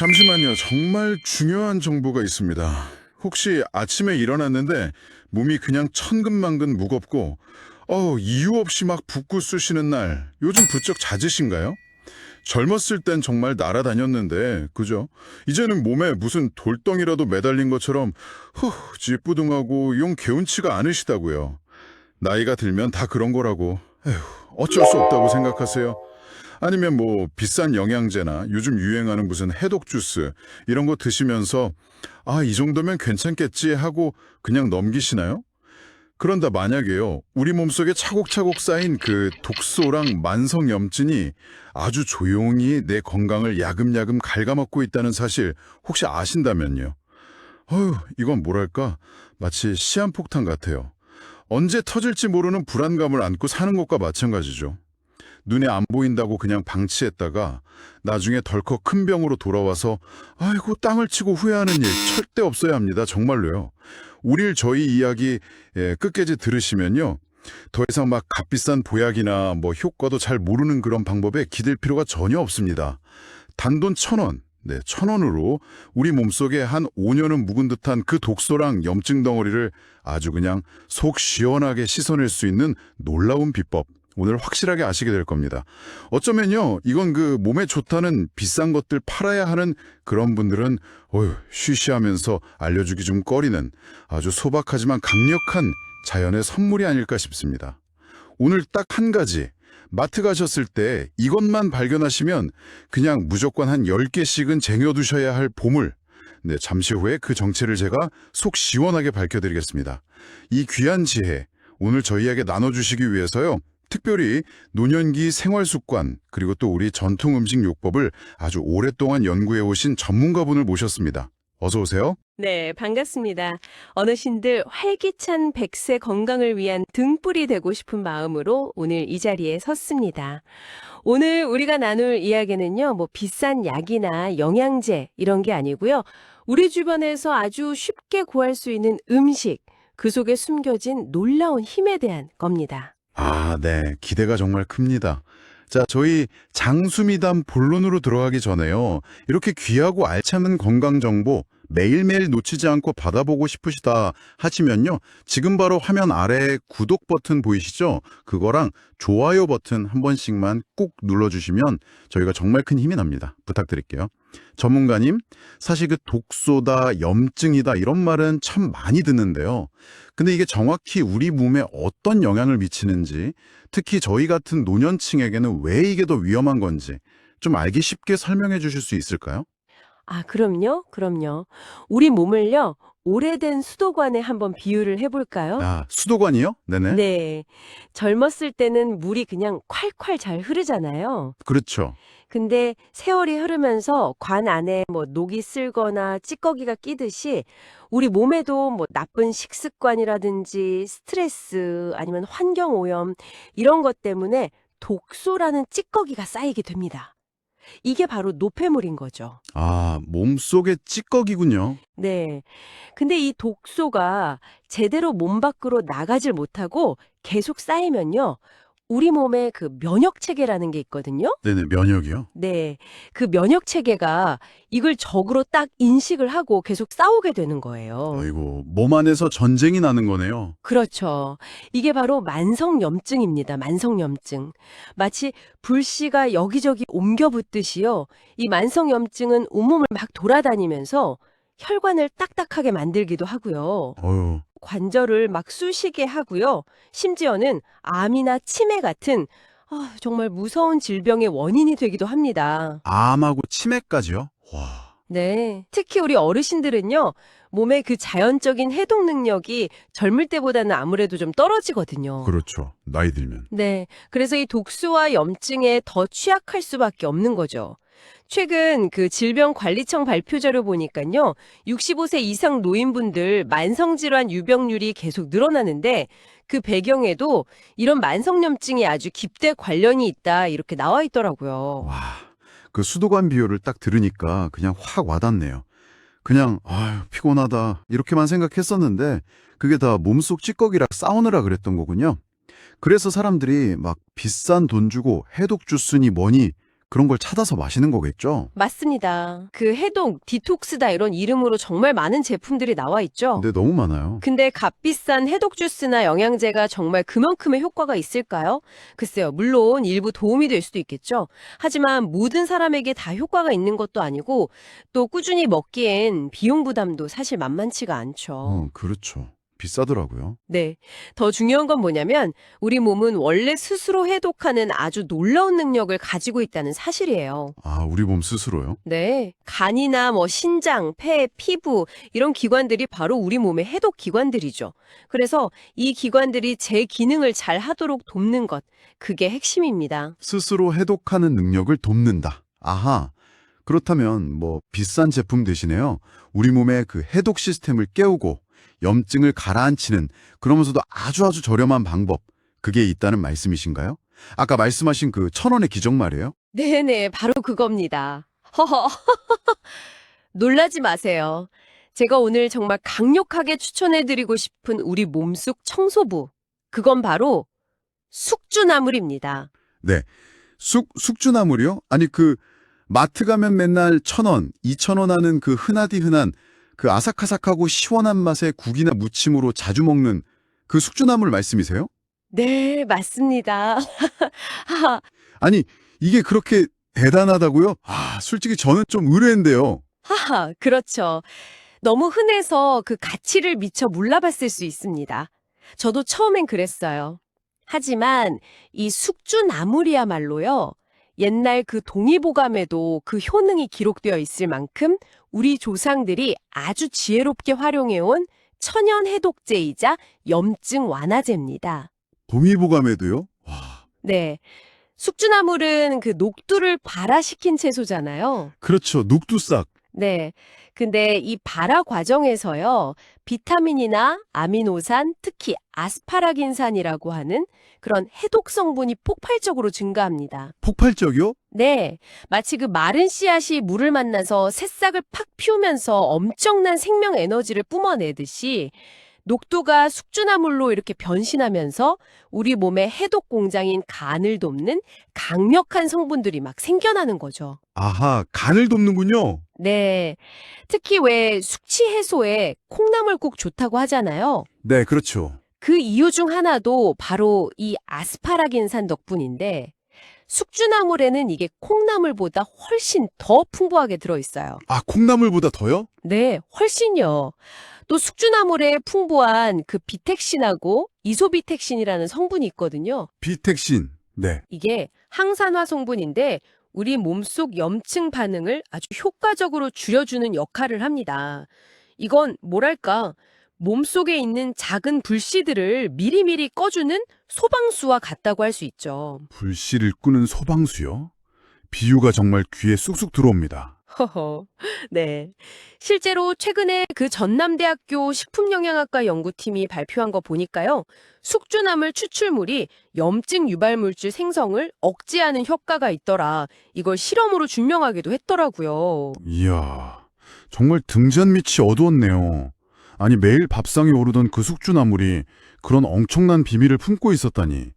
잠시만요. 정말 중요한 정보가 있습니다. 혹시 아침에 일어났는데 몸이 그냥 천근만근 무겁고 어, 이유 없이 막 붓고 쑤시는 날 요즘 부쩍 잦으신가요? 젊었을 땐 정말 날아다녔는데 그죠? 이제는 몸에 무슨 돌덩이라도 매달린 것처럼 후 찌뿌둥하고 용 개운치가 않으시다고요. 나이가 들면 다 그런 거라고. 에휴, 어쩔 수 없다고 생각하세요? 아니면 뭐 비싼 영양제나 요즘 유행하는 무슨 해독 주스 이런 거 드시면서 아, 이 정도면 괜찮겠지 하고 그냥 넘기시나요? 그런다 만약에요. 우리 몸속에 차곡차곡 쌓인 그 독소랑 만성염진이 아주 조용히 내 건강을 야금야금 갉아먹고 있다는 사실 혹시 아신다면요. 어휴, 이건 뭐랄까 마치 시한폭탄 같아요. 언제 터질지 모르는 불안감을 안고 사는 것과 마찬가지죠. 눈에 안 보인다고 그냥 방치했다가 나중에 덜컥 큰 병으로 돌아와서 아이고 땅을 치고 후회하는 일 절대 없어야 합니다. 정말로요. 우릴 저희 이야기 예, 끝까지 들으시면요. 더 이상 막 값비싼 보약이나 뭐 효과도 잘 모르는 그런 방법에 기댈 필요가 전혀 없습니다. 단돈 천 원, 네, 천 원으로 우리 몸속에 한 5년은 묵은 듯한 그 독소랑 염증 덩어리를 아주 그냥 속 시원하게 씻어낼 수 있는 놀라운 비법. 오늘 확실하게 아시게 될 겁니다. 어쩌면요, 이건 그 몸에 좋다는 비싼 것들 팔아야 하는 그런 분들은 어휴, 쉬쉬하면서 알려주기 좀 꺼리는 아주 소박하지만 강력한 자연의 선물이 아닐까 싶습니다. 오늘 딱 한 가지, 마트 가셨을 때 이것만 발견하시면 그냥 무조건 한 10개씩은 쟁여두셔야 할 보물. 네, 잠시 후에 그 정체를 제가 속 시원하게 밝혀드리겠습니다. 이 귀한 지혜, 오늘 저희에게 나눠주시기 위해서요. 특별히 노년기 생활 습관 그리고 또 우리 전통 음식 요법을 아주 오랫동안 연구해 오신 전문가분을 모셨습니다. 어서 오세요. 네, 반갑습니다. 어르신들 활기찬 백세 건강을 위한 등불이 되고 싶은 마음으로 오늘 이 자리에 섰습니다. 오늘 우리가 나눌 이야기는요, 뭐 비싼 약이나 영양제 이런 게 아니고요. 우리 주변에서 아주 쉽게 구할 수 있는 음식, 그 속에 숨겨진 놀라운 힘에 대한 겁니다. 아, 네. 기대가 정말 큽니다. 자, 저희 장수미담 본론으로 들어가기 전에요. 이렇게 귀하고 알찬 건강 정보 매일매일 놓치지 않고 받아보고 싶으시다 하시면요. 지금 바로 화면 아래 구독 버튼 보이시죠? 그거랑 좋아요 버튼 한 번씩만 꾹 눌러주시면 저희가 정말 큰 힘이 납니다. 부탁드릴게요. 전문가님, 사실 그 독소다, 염증이다 이런 말은 참 많이 듣는데요. 근데 이게 정확히 우리 몸에 어떤 영향을 미치는지, 특히 저희 같은 노년층에게는 왜 이게 더 위험한 건지 좀 알기 쉽게 설명해 주실 수 있을까요? 아, 그럼요, 그럼요. 우리 몸을요, 오래된 수도관에 한번 비유를 해볼까요? 아, 수도관이요? 네네. 네. 젊었을 때는 물이 그냥 콸콸 잘 흐르잖아요. 그렇죠. 근데 세월이 흐르면서 관 안에 뭐 녹이 쓸거나 찌꺼기가 끼듯이 우리 몸에도 뭐 나쁜 식습관이라든지 스트레스 아니면 환경 오염 이런 것 때문에 독소라는 찌꺼기가 쌓이게 됩니다. 이게 바로 노폐물인 거죠. 아, 몸속의 찌꺼기군요. 네. 근데 이 독소가 제대로 몸 밖으로 나가질 못하고 계속 쌓이면요. 우리 몸에 그 면역 체계라는 게 있거든요. 네네, 면역이요. 네. 그 면역 체계가 이걸 적으로 딱 인식을 하고 계속 싸우게 되는 거예요. 아이고, 몸 안에서 전쟁이 나는 거네요. 그렇죠. 이게 바로 만성염증입니다. 만성염증. 마치 불씨가 여기저기 옮겨 붙듯이요. 이 만성염증은 온몸을 막 돌아다니면서 혈관을 딱딱하게 만들기도 하고요. 어휴, 관절을 막 쑤시게 하고요. 심지어는 암이나 치매 같은 아, 정말 무서운 질병의 원인이 되기도 합니다. 암하고 치매까지요? 와, 네. 특히 우리 어르신들은요, 몸의 그 자연적인 해독 능력이 젊을 때보다는 아무래도 좀 떨어지거든요. 그렇죠. 나이 들면. 네. 그래서 이 독소와 염증에 더 취약할 수밖에 없는 거죠. 최근 그 질병관리청 발표 자료 보니까요, 65세 이상 노인분들 만성질환 유병률이 계속 늘어나는데 그 배경에도 이런 만성염증이 아주 깊게 관련이 있다 이렇게 나와 있더라고요. 와, 그 수도관 비유를 딱 들으니까 그냥 확 와닿네요. 그냥 아유 피곤하다 이렇게만 생각했었는데 그게 다 몸속 찌꺼기랑 싸우느라 그랬던 거군요. 그래서 사람들이 막 비싼 돈 주고 해독 주스니 뭐니 그런 걸 찾아서 마시는 거겠죠? 맞습니다. 그 해독, 디톡스다 이런 이름으로 정말 많은 제품들이 나와 있죠. 근데 너무 많아요. 근데 값비싼 해독 주스나 영양제가 정말 그만큼의 효과가 있을까요? 글쎄요, 물론 일부 도움이 될 수도 있겠죠. 하지만 모든 사람에게 다 효과가 있는 것도 아니고 또 꾸준히 먹기엔 비용 부담도 사실 만만치가 않죠. 어, 그렇죠. 비싸더라고요. 네. 더 중요한 건 뭐냐면 우리 몸은 원래 스스로 해독하는 아주 놀라운 능력을 가지고 있다는 사실이에요. 아, 우리 몸 스스로요? 네. 간이나 뭐 신장, 폐, 피부 이런 기관들이 바로 우리 몸의 해독 기관들이죠. 그래서 이 기관들이 제 기능을 잘 하도록 돕는 것 그게 핵심입니다. 스스로 해독하는 능력을 돕는다. 아하. 그렇다면 뭐 비싼 제품 대신에요. 우리 몸의 그 해독 시스템을 깨우고 염증을 가라앉히는 그러면서도 아주 아주 저렴한 방법. 그게 있다는 말씀이신가요? 아까 말씀하신 그 천 원의 기적 말이에요? 네네, 바로 그겁니다. 허허. 놀라지 마세요. 제가 오늘 정말 강력하게 추천해드리고 싶은 우리 몸속 청소부. 그건 바로 숙주나물입니다. 네. 쑥, 숙주나물이요? 아니, 그, 마트 가면 맨날 천 원, 이천 원 하는 그 흔하디 흔한 그 아삭아삭하고 시원한 맛의 국이나 무침으로 자주 먹는 그 숙주나물 말씀이세요? 네, 맞습니다. 아니, 이게 그렇게 대단하다고요? 아, 솔직히 저는 좀 의외인데요. 하하, 그렇죠. 너무 흔해서 그 가치를 미처 몰라봤을 수 있습니다. 저도 처음엔 그랬어요. 하지만 이 숙주나물이야말로요. 옛날 그 동의보감에도 그 효능이 기록되어 있을 만큼 우리 조상들이 아주 지혜롭게 활용해온 천연 해독제이자 염증 완화제입니다. 동의보감에도요? 와, 네. 숙주나물은 그 녹두를 발화시킨 채소잖아요. 그렇죠. 녹두싹. 네. 근데 이 발화 과정에서요, 비타민이나 아미노산, 특히 아스파라긴산이라고 하는 그런 해독 성분이 폭발적으로 증가합니다. 폭발적이요? 네. 마치 그 마른 씨앗이 물을 만나서 새싹을 팍 피우면서 엄청난 생명 에너지를 뿜어내듯이 녹두가 숙주나물로 이렇게 변신하면서 우리 몸의 해독 공장인 간을 돕는 강력한 성분들이 막 생겨나는 거죠. 아하, 간을 돕는군요. 네. 특히 왜 숙취 해소에 콩나물 꼭 좋다고 하잖아요. 네, 그렇죠. 그 이유 중 하나도 바로 이 아스파라긴산 덕분인데 숙주나물에는 이게 콩나물보다 훨씬 더 풍부하게 들어있어요. 아, 콩나물보다 더요? 네, 훨씬요. 또 숙주나물에 풍부한 그 비텍신하고 이소비텍신이라는 성분이 있거든요. 비텍신. 네. 이게 항산화 성분인데 우리 몸속 염증 반응을 아주 효과적으로 줄여주는 역할을 합니다. 이건 뭐랄까 몸속에 있는 작은 불씨들을 미리미리 꺼주는 소방수와 같다고 할 수 있죠. 불씨를 끄는 소방수요? 비유가 정말 귀에 쑥쑥 들어옵니다. 허허. 네. 실제로 최근에 그 전남대학교 식품영양학과 연구팀이 발표한 거 보니까요. 숙주나물 추출물이 염증 유발 물질 생성을 억제하는 효과가 있더라. 이걸 실험으로 증명하기도 했더라고요. 이야, 정말 등잔 밑이 어두웠네요. 아니, 매일 밥상에 오르던 그 숙주나물이 그런 엄청난 비밀을 품고 있었다니.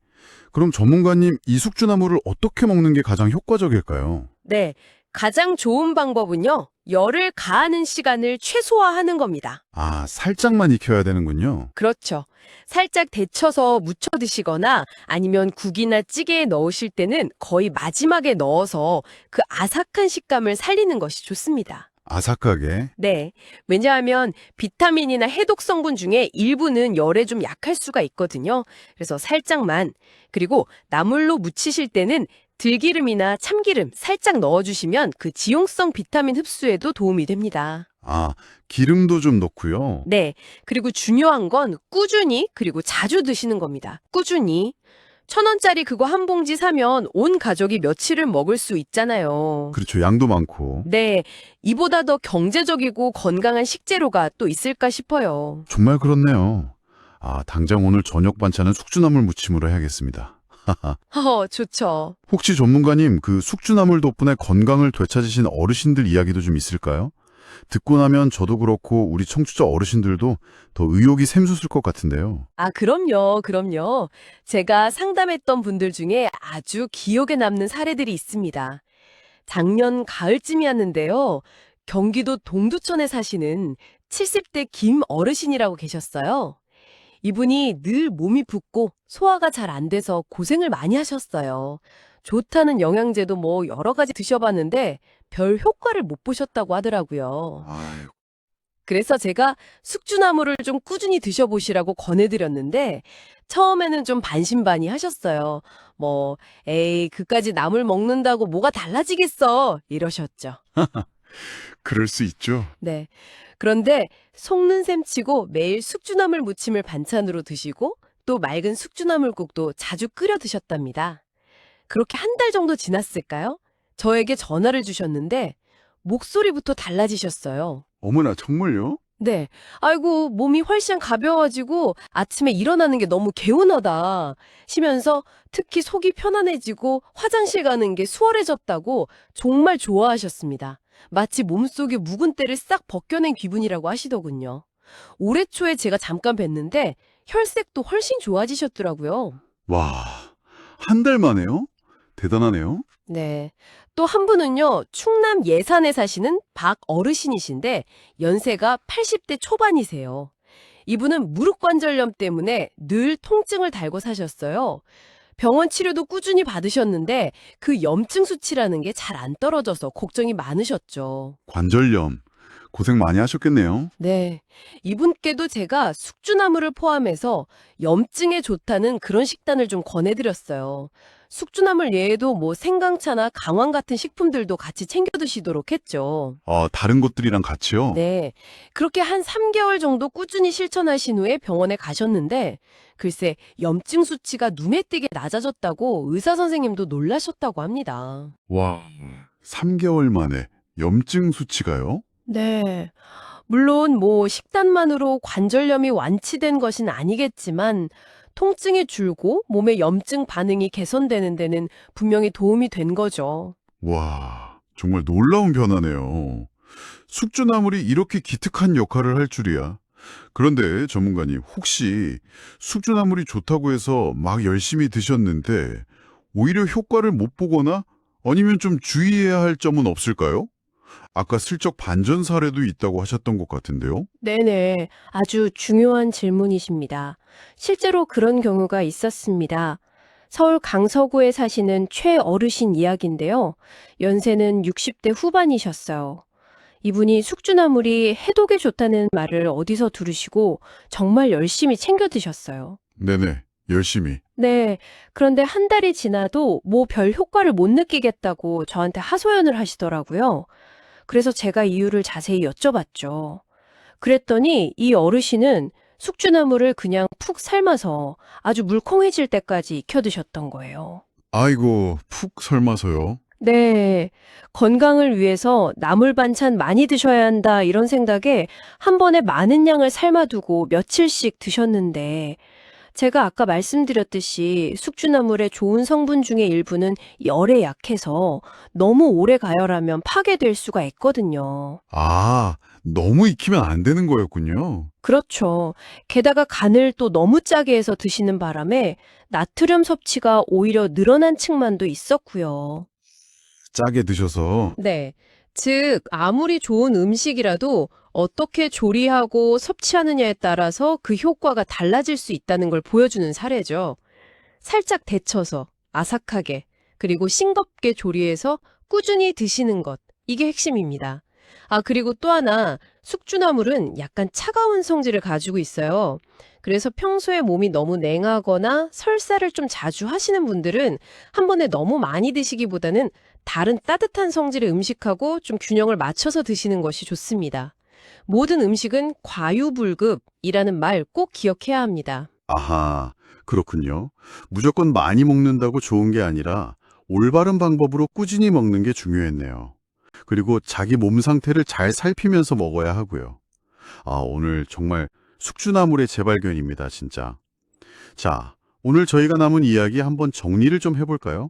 그럼 전문가님, 이 숙주나물을 어떻게 먹는 게 가장 효과적일까요? 네. 가장 좋은 방법은요. 열을 가하는 시간을 최소화하는 겁니다. 아, 살짝만 익혀야 되는군요. 그렇죠. 살짝 데쳐서 무쳐 드시거나 아니면 국이나 찌개에 넣으실 때는 거의 마지막에 넣어서 그 아삭한 식감을 살리는 것이 좋습니다. 아삭하게. 네. 왜냐하면 비타민이나 해독 성분 중에 일부는 열에 좀 약할 수가 있거든요. 그래서 살짝만. 그리고 나물로 무치실 때는 들기름이나 참기름 살짝 넣어주시면 그 지용성 비타민 흡수에도 도움이 됩니다. 아, 기름도 좀 넣고요. 네. 그리고 중요한 건 꾸준히 그리고 자주 드시는 겁니다. 꾸준히. 천 원짜리 그거 한 봉지 사면 온 가족이 며칠을 먹을 수 있잖아요. 그렇죠. 양도 많고. 네. 이보다 더 경제적이고 건강한 식재료가 또 있을까 싶어요. 정말 그렇네요. 아, 당장 오늘 저녁 반찬은 숙주나물 무침으로 해야겠습니다. 허, 좋죠. 혹시 전문가님, 그 숙주나물 덕분에 건강을 되찾으신 어르신들 이야기도 좀 있을까요? 듣고 나면 저도 그렇고 우리 청취자 어르신들도 더 의욕이 샘솟을 것 같은데요. 아, 그럼요. 그럼요. 제가 상담했던 분들 중에 아주 기억에 남는 사례들이 있습니다. 작년 가을쯤이었는데요. 경기도 동두천에 사시는 70대 김 어르신이라고 계셨어요. 이분이 늘 몸이 붓고 소화가 잘 안 돼서 고생을 많이 하셨어요. 좋다는 영양제도 뭐 여러 가지 드셔봤는데 별 효과를 못 보셨다고 하더라고요. 아유, 그래서 제가 숙주나물을 좀 꾸준히 드셔보시라고 권해드렸는데 처음에는 좀 반신반의 하셨어요. 뭐 에이 그까지 나물 먹는다고 뭐가 달라지겠어 이러셨죠. 그럴 수 있죠. 네. 그런데 속는 셈 치고 매일 숙주나물 무침을 반찬으로 드시고 또 맑은 숙주나물국도 자주 끓여 드셨답니다. 그렇게 한 달 정도 지났을까요? 저에게 전화를 주셨는데 목소리부터 달라지셨어요. 어머나 정말요? 네. 아이고, 몸이 훨씬 가벼워지고 아침에 일어나는 게 너무 개운하다. 시면서 특히 속이 편안해지고 화장실 가는 게 수월해졌다고 정말 좋아하셨습니다. 마치 몸속에 묵은 때를 싹 벗겨낸 기분이라고 하시더군요. 올해 초에 제가 잠깐 뵀는데 혈색도 훨씬 좋아지셨더라고요. 와, 한 달 만에요? 대단하네요. 네. 또 한 분은요, 충남 예산에 사시는 박 어르신이신데, 연세가 80대 초반이세요. 이분은 무릎 관절염 때문에 늘 통증을 달고 사셨어요. 병원 치료도 꾸준히 받으셨는데, 그 염증 수치라는 게 잘 안 떨어져서 걱정이 많으셨죠. 관절염. 고생 많이 하셨겠네요. 네. 이분께도 제가 숙주나물을 포함해서 염증에 좋다는 그런 식단을 좀 권해드렸어요. 숙주나물 외에도 뭐 생강차나 강황 같은 식품들도 같이 챙겨 드시도록 했죠. 아, 다른 것들이랑 같이요? 네. 그렇게 한 3개월 정도 꾸준히 실천하신 후에 병원에 가셨는데, 글쎄, 염증 수치가 눈에 띄게 낮아졌다고 의사 선생님도 놀라셨다고 합니다. 와, 3개월 만에 염증 수치가요? 네. 물론 뭐 식단만으로 관절염이 완치된 것은 아니겠지만 통증이 줄고 몸의 염증 반응이 개선되는 데는 분명히 도움이 된 거죠. 와, 정말 놀라운 변화네요. 숙주나물이 이렇게 기특한 역할을 할 줄이야. 그런데 전문가님, 혹시 숙주나물이 좋다고 해서 막 열심히 드셨는데 오히려 효과를 못 보거나 아니면 좀 주의해야 할 점은 없을까요? 아까 슬쩍 반전 사례도 있다고 하셨던 것 같은데요. 네네. 아주 중요한 질문이십니다. 실제로 그런 경우가 있었습니다. 서울 강서구에 사시는 최 어르신 이야기인데요. 연세는 60대 후반이셨어요. 이분이 숙주나물이 해독에 좋다는 말을 어디서 들으시고 정말 열심히 챙겨 드셨어요. 네네, 열심히. 네. 그런데 한 달이 지나도 뭐 별 효과를 못 느끼겠다고 저한테 하소연을 하시더라고요. 그래서 제가 이유를 자세히 여쭤봤죠. 그랬더니 이 어르신은 숙주나물을 그냥 푹 삶아서 아주 물컹해질 때까지 익혀 드셨던 거예요. 아이고, 푹 삶아서요. 네. 건강을 위해서 나물 반찬 많이 드셔야 한다 이런 생각에 한 번에 많은 양을 삶아두고 며칠씩 드셨는데 제가 아까 말씀드렸듯이 숙주나물의 좋은 성분 중에 일부는 열에 약해서 너무 오래 가열하면 파괴될 수가 있거든요. 아, 너무 익히면 안 되는 거였군요. 그렇죠. 게다가 간을 또 너무 짜게 해서 드시는 바람에 나트륨 섭취가 오히려 늘어난 측만도 있었고요. 짜게 드셔서. 네. 즉, 아무리 좋은 음식이라도 어떻게 조리하고 섭취하느냐에 따라서 그 효과가 달라질 수 있다는 걸 보여주는 사례죠. 살짝 데쳐서 아삭하게 그리고 싱겁게 조리해서 꾸준히 드시는 것. 이게 핵심입니다. 아, 그리고 또 하나 숙주나물은 약간 차가운 성질을 가지고 있어요. 그래서 평소에 몸이 너무 냉하거나 설사를 좀 자주 하시는 분들은 한 번에 너무 많이 드시기보다는 다른 따뜻한 성질의 음식하고 좀 균형을 맞춰서 드시는 것이 좋습니다. 모든 음식은 과유불급이라는 말 꼭 기억해야 합니다. 아하, 그렇군요. 무조건 많이 먹는다고 좋은 게 아니라 올바른 방법으로 꾸준히 먹는 게 중요했네요. 그리고 자기 몸 상태를 잘 살피면서 먹어야 하고요. 아, 오늘 정말 숙주나물의 재발견입니다, 진짜. 자, 오늘 저희가 남은 이야기 한번 정리를 좀 해볼까요?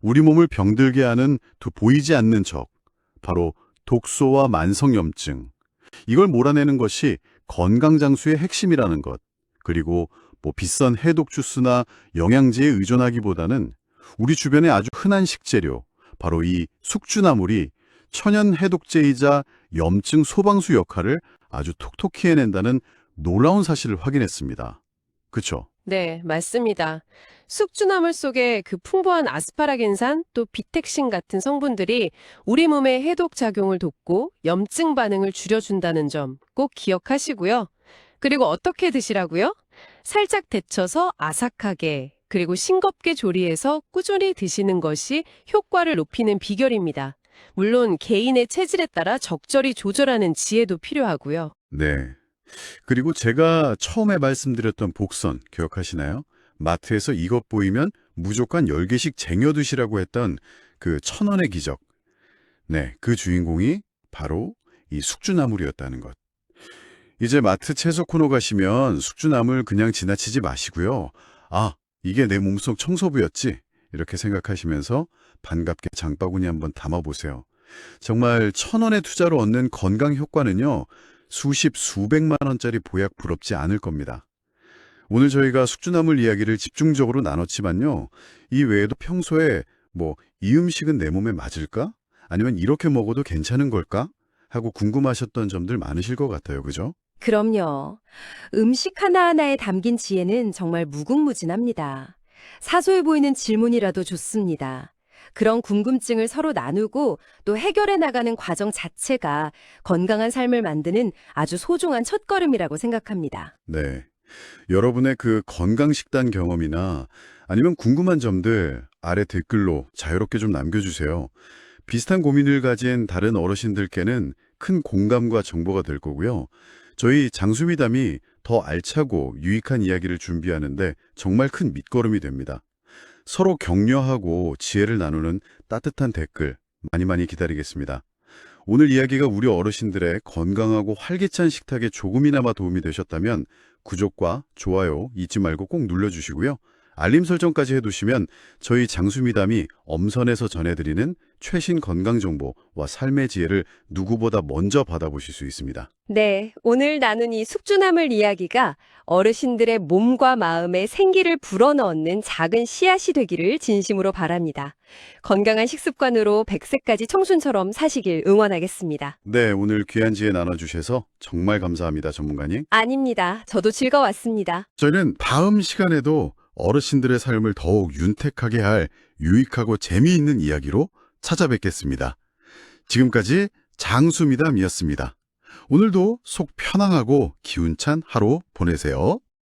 우리 몸을 병들게 하는 두 보이지 않는 적, 바로 독소와 만성염증. 이걸 몰아내는 것이 건강장수의 핵심이라는 것. 그리고 뭐 비싼 해독 주스나 영양제에 의존하기보다는 우리 주변의 아주 흔한 식재료, 바로 이 숙주나물이 천연 해독제이자 염증 소방수 역할을 아주 톡톡히 해낸다는 놀라운 사실을 확인했습니다. 그쵸? 네, 맞습니다. 숙주나물 속에 그 풍부한 아스파라긴산 또 비텍신 같은 성분들이 우리 몸의 해독 작용을 돕고 염증 반응을 줄여준다는 점 꼭 기억하시고요. 그리고 어떻게 드시라고요? 살짝 데쳐서 아삭하게 그리고 싱겁게 조리해서 꾸준히 드시는 것이 효과를 높이는 비결입니다. 물론 개인의 체질에 따라 적절히 조절하는 지혜도 필요하고요. 네. 그리고 제가 처음에 말씀드렸던 복선 기억하시나요? 마트에서 이것 보이면 무조건 10개씩 쟁여두시라고 했던 그 천원의 기적. 네, 그 주인공이 바로 이 숙주나물이었다는 것. 이제 마트 채소 코너 가시면 숙주나물 그냥 지나치지 마시고요. 아, 이게 내 몸속 청소부였지. 이렇게 생각하시면서 반갑게 장바구니 한번 담아보세요. 정말 천 원의 투자로 얻는 건강 효과는요. 수십, 수백만 원짜리 보약 부럽지 않을 겁니다. 오늘 저희가 숙주나물 이야기를 집중적으로 나눴지만요. 이 외에도 평소에 뭐 이 음식은 내 몸에 맞을까? 아니면 이렇게 먹어도 괜찮은 걸까? 하고 궁금하셨던 점들 많으실 것 같아요. 그죠? 그럼요. 음식 하나하나에 담긴 지혜는 정말 무궁무진합니다. 사소해 보이는 질문이라도 좋습니다. 그런 궁금증을 서로 나누고 또 해결해 나가는 과정 자체가 건강한 삶을 만드는 아주 소중한 첫걸음이라고 생각합니다. 네. 여러분의 그 건강식단 경험이나 아니면 궁금한 점들 아래 댓글로 자유롭게 좀 남겨주세요. 비슷한 고민을 가진 다른 어르신들께는 큰 공감과 정보가 될 거고요. 저희 장수미담이 더 알차고 유익한 이야기를 준비하는데 정말 큰 밑거름이 됩니다. 서로 격려하고 지혜를 나누는 따뜻한 댓글 많이 많이 기다리겠습니다. 오늘 이야기가 우리 어르신들의 건강하고 활기찬 식탁에 조금이나마 도움이 되셨다면 구독과 좋아요 잊지 말고 꼭 눌러주시고요. 알림 설정까지 해두시면 저희 장수미담이 엄선해서 전해드리는 최신 건강 정보와 삶의 지혜를 누구보다 먼저 받아보실 수 있습니다. 네, 오늘 나눈 이 숙주나물 이야기가 어르신들의 몸과 마음에 생기를 불어넣는 작은 씨앗이 되기를 진심으로 바랍니다. 건강한 식습관으로 100세까지 청순처럼 사시길 응원하겠습니다. 네, 오늘 귀한 지혜 나눠주셔서 정말 감사합니다, 전문가님. 아닙니다. 저도 즐거웠습니다. 저희는 다음 시간에도 어르신들의 삶을 더욱 윤택하게 할 유익하고 재미있는 이야기로 찾아뵙겠습니다. 지금까지 장수미담이었습니다. 오늘도 속 편안하고 기운찬 하루 보내세요.